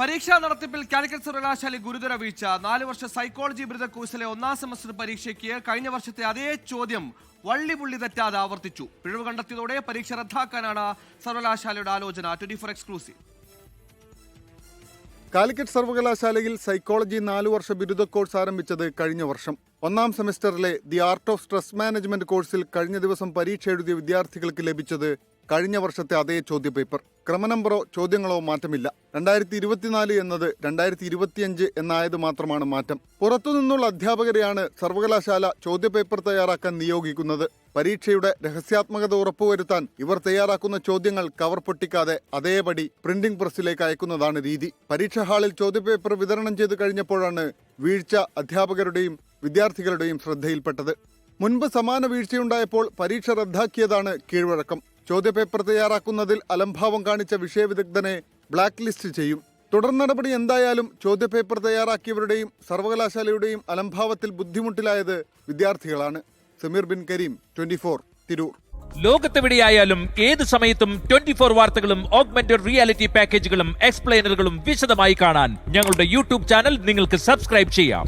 പരീക്ഷാ നടത്തിപ്പിൽ കാലിക്കറ്റ് സർവകലാശാല ഗുരുതര വീഴ്ച. നാല് വർഷ സൈക്കോളജി ബിരുദ കോഴ്സിലെ ഒന്നാം സെമസ്റ്റർ പരീക്ഷയ്ക്ക് കഴിഞ്ഞ വർഷത്തെ അതേ ചോദ്യം വള്ളി പുള്ളി തെറ്റാതെ ആവർത്തിച്ചു. പിഴവ് കണ്ടെത്തിയതോടെ പരീക്ഷ റദ്ദാക്കാനാണ് സർവകലാശാലയുടെ ആലോചന. Twenty four exclusive. കാലിക്കറ്റ് സർവകലാശാലയിൽ സൈക്കോളജി നാലു വർഷ ബിരുദ കോഴ്സ് ആരംഭിച്ചത് കഴിഞ്ഞ വർഷം. ഒന്നാം സെമസ്റ്ററിലെ the art of stress management കോഴ്സിൽ കഴിഞ്ഞ ദിവസം പരീക്ഷ എഴുതിയ വിദ്യാർത്ഥികൾക്ക് ലഭിച്ചത് കഴിഞ്ഞ വർഷത്തെ അതേ ചോദ്യപേപ്പർ. ക്രമനമ്പറോ ചോദ്യങ്ങളോ മാറ്റമില്ല. രണ്ടായിരത്തി ഇരുപത്തിനാല് എന്നത് രണ്ടായിരത്തി ഇരുപത്തിയഞ്ച് എന്നായത് മാത്രമാണ് മാറ്റം. പുറത്തുനിന്നുള്ള അധ്യാപകരെയാണ് സർവകലാശാല ചോദ്യപേപ്പർ തയ്യാറാക്കാൻ നിയോഗിക്കുന്നത്. പരീക്ഷയുടെ രഹസ്യാത്മകത ഉറപ്പുവരുത്താൻ ഇവർ തയ്യാറാക്കുന്ന ചോദ്യങ്ങൾ കവർ പൊട്ടിക്കാതെ അതേപടി പ്രിന്റിംഗ് പ്രസ്സിലേക്ക് അയക്കുന്നതാണ് രീതി. പരീക്ഷാ ഹാളിൽ ചോദ്യപേപ്പർ വിതരണം ചെയ്തു കഴിഞ്ഞപ്പോഴാണ് വീഴ്ച അധ്യാപകരുടെയും വിദ്യാർത്ഥികളുടെയും ശ്രദ്ധയിൽപ്പെട്ടത്. മുൻപ് സമാന വീഴ്ചയുണ്ടായപ്പോൾ പരീക്ഷ റദ്ദാക്കിയതാണ് കീഴ്വഴക്കം. ചോദ്യപേപ്പർ തയ്യാറാക്കുന്നതിൽ അലംഭാവം കാണിച്ച വിഷയവിദഗ്ധനെ ബ്ലാക്ക് ലിസ്റ്റ് ചെയ്യും. തുടർ നടപടി എന്തായാലും ചോദ്യപേപ്പർ തയ്യാറാക്കിയവരുടെയും സർവകലാശാലയുടെയും അലംഭാവത്തിൽ ബുദ്ധിമുട്ടിലായത് വിദ്യാർത്ഥികളാണ്. Sameer Bin Kareem twenty four Tirur. ലോകത്തെവിടെയായാലും ഏത് സമയത്തും ട്വന്റി ഫോർ വാർത്തകളും ഓഗ്മെന്റഡ് റിയാലിറ്റി പാക്കേജുകളും എക്സ്പ്ലെയിനറുകളും വിശദമായി കാണാൻ ഞങ്ങളുടെ യൂട്യൂബ് ചാനൽ നിങ്ങൾക്ക് സബ്സ്ക്രൈബ് ചെയ്യാം.